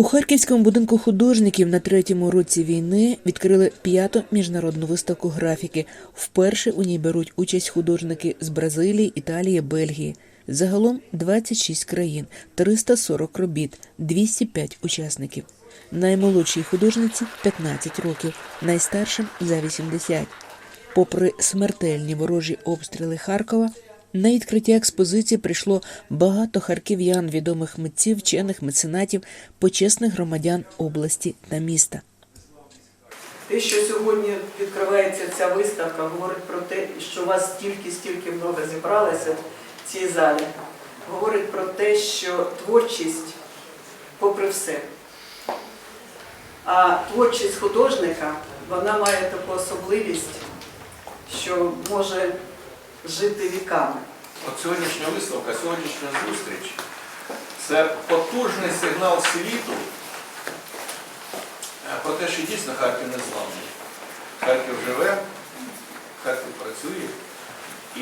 У харківському будинку художників на третьому році війни відкрили п'яту міжнародну виставку графіки. Вперше у ній беруть участь художники з Бразилії, Італії, Бельгії. Загалом 26 країн, 340 робіт, 205 учасників. Наймолодшій художниці 15 років, найстаршим за 80. Попри смертельні ворожі обстріли Харкова, на відкриття експозиції прийшло багато харків'ян, відомих митців, вчених меценатів, почесних громадян області та міста. Те, що сьогодні відкривається ця виставка, говорить про те, що вас стільки, стільки много зібралося в цій залі. Говорить про те, що творчість, попри все. А творчість художника, вона має таку особливість, що може жити віками. От сьогоднішня виставка, сьогоднішня зустріч це потужний сигнал світу е, про те, що дійсно Харків не зламний. Харків живе, Харків працює і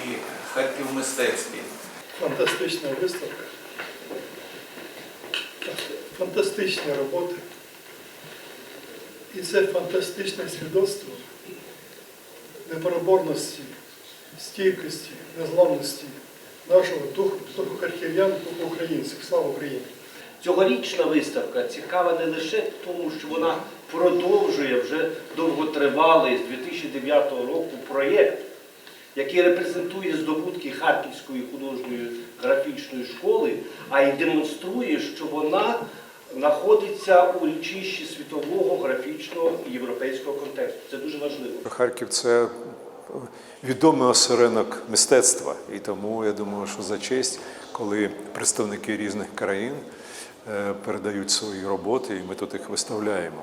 Харків мистецький. Фантастична виставка, фантастичні роботи. І це фантастичне свідоцтво непереборності, стійкості, незламності нашого духу, духу харків'ян, духу українців. Слава Україні! Цьогорічна виставка цікава не лише в тому, що вона продовжує вже довготривалий з 2009 року проєкт, який репрезентує здобутки Харківської художньої графічної школи, а й демонструє, що вона знаходиться у річищі світового графічного і європейського контексту. Це дуже важливо. Харків це відомий осередок мистецтва, і тому я думаю, що за честь, коли представники різних країн е, передають свої роботи, і ми тут їх виставляємо.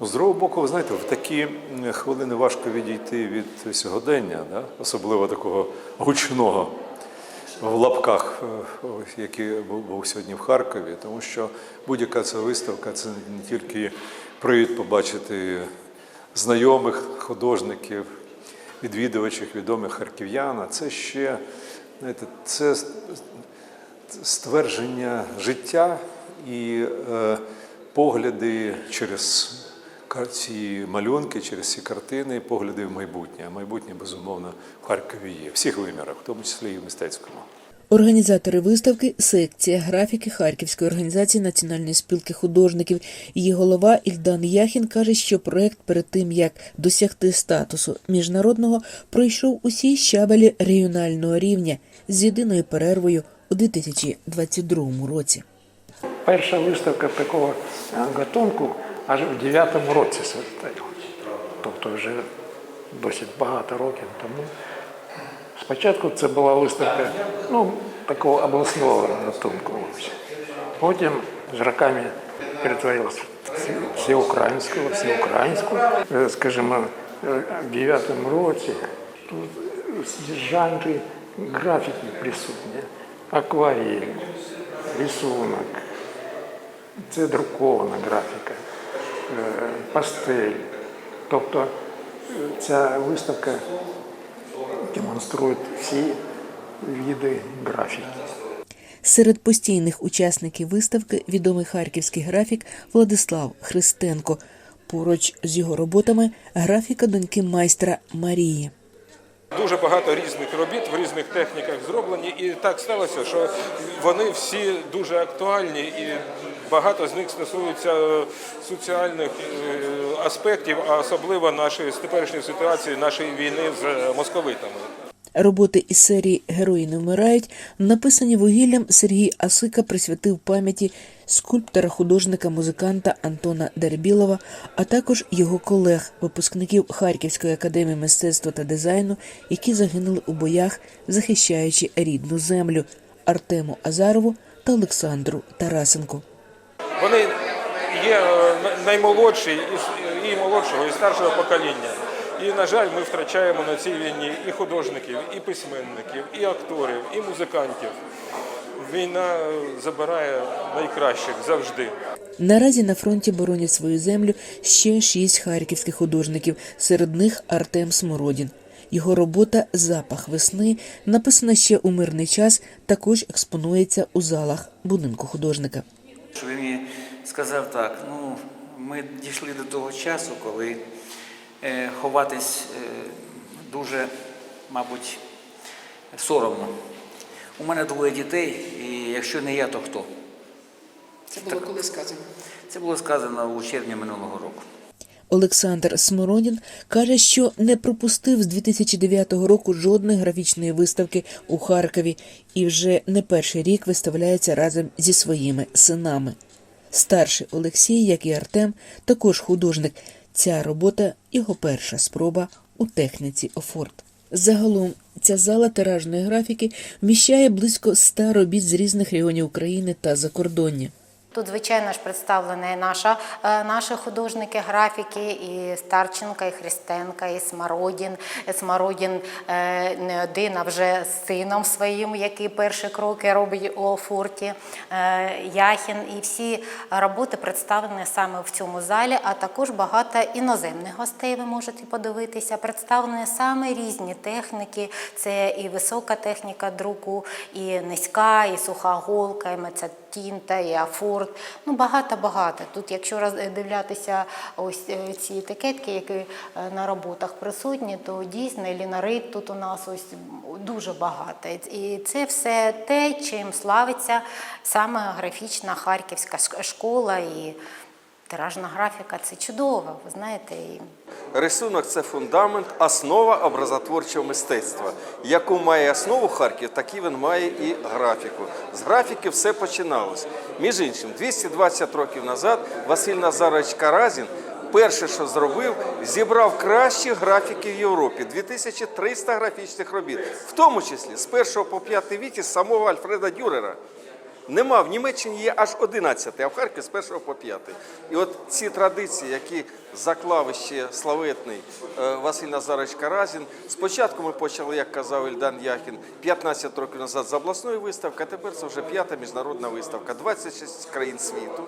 Ну, з другого боку, ви знаєте, в такі хвилини важко відійти від сьогодення, да? особливо такого гучного в лапках, е, який був сьогодні в Харкові, тому що будь-яка ця виставка це не тільки привід побачити знайомих художників, відвідувачів, відомих харків'ян, а це ще знаєте, це ствердження життя і е, погляди через ці малюнки, через ці картини, погляди в майбутнє. А майбутнє, безумовно, в Харкові є, всіх вимірах, в тому числі і в мистецькому. Організатори виставки секція графіки Харківської організації Національної спілки художників. Її голова Ільдан Яхін каже, що проект перед тим як досягти статусу міжнародного пройшов усі щабелі регіонального рівня з єдиною перервою у 2022 році. Перша виставка такого гатунку аж у 9-му році состоялась. Тобто вже досить багато років тому. Спочатку це була виставка ну, такого обласного гатунку. Потім з роками перетворилася в всі- всеукраїнську, всеукраїнську. Е, Скажімо, е, в 9-му році тут жанри графіки присутні, акварель, рисунок, це друкована графіка, е, пастель. Тобто ця виставка демонструє всі виды графіки. Серед постійних учасників виставки відомий харківський графік Владислав Христенко. Поруч з його роботами графіка доньки майстра Марії. Дуже багато різних робіт в різних техніках зроблені, і так сталося, що вони всі дуже актуальні, і багато з них стосуються соціальних е, аспектів, а особливо нашої теперішньої ситуації, нашої війни з московитами. Роботи із серії Герої не вмирають написані вугіллям Сергій Асика присвятив пам'яті скульптора, художника, музиканта Антона Дербілова, а також його колег, випускників Харківської академії мистецтва та дизайну, які загинули у боях, захищаючи рідну землю Артему Азарову та Олександру Тарасенку. Вони є е, наймолодші і молодшого, і старшого покоління. І, на жаль, ми втрачаємо на цій війні і художників, і письменників, і акторів, і музикантів. Війна е, забирає найкращих завжди. Наразі на фронті боронять свою землю ще шість харківських художників, серед них Артем Смородін. Його робота Запах весни, написана ще у мирний час, також експонується у залах будинку художника. Що мені сказав так: ну, ми дійшли до того часу, коли ховатись е, дуже, мабуть, соромно. У мене двоє дітей, і якщо не я, то хто? Це було коли сказано. Це було сказано у червні минулого року. Олександр Смородін каже, що не пропустив з 2009 року жодної графічної виставки у Харкові і вже не перший рік виставляється разом зі своїми синами. Старший Олексій, як і Артем, також художник. Ця робота його перша спроба у техніці офорт. Загалом ця зала тиражної графіки вміщає близько ста робіт з різних регіонів України та закордоння. Тут, звичайно ж, представлені наша, е, наші художники, графіки, і Старченка, і Христенка, і Смородін. Смородін е, не один, а вже з сином своїм, який перші кроки робить у Офорті, е, Яхін. І всі роботи представлені саме в цьому залі, а також багато іноземних гостей ви можете подивитися. Представлені саме різні техніки. Це і висока техніка друку, і низька, і суха голка, і мецатінта, і афорт. Ну багато-багато. Тут, якщо роздивлятися ось е, ці етикетки, які е, на роботах присутні, то дійсно лінарит тут у нас ось дуже багато. І це все те, чим славиться саме графічна харківська школа і тиражна графіка. Це чудово, ви знаєте. І Рисунок це фундамент, основа образотворчого мистецтва. Яку має основу Харків, так і він має і графіку. З графіки все починалось. Між іншим, 220 років назад Василь Назарович Каразін перше, що зробив, зібрав кращі графіки в Європі 2300 графічних робіт, в тому числі з 1 по 5 віки самого Альфреда Дюрера. Нема в Німеччині є аж 11, а в Харкові з 1 по 5. І от ці традиції, які заклав ще славетний е, Василь Назарович Каразін. Спочатку ми почали, як казав Ільдан Яхін, 15 років назад з обласної виставки, а тепер це вже п'ята міжнародна виставка. 26 країн світу.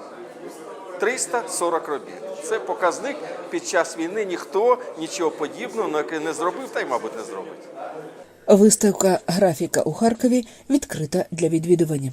340 робіт. Це показник під час війни. Ніхто нічого подібного не зробив, та й, мабуть, не зробить. Виставка Графіка у Харкові відкрита для відвідування.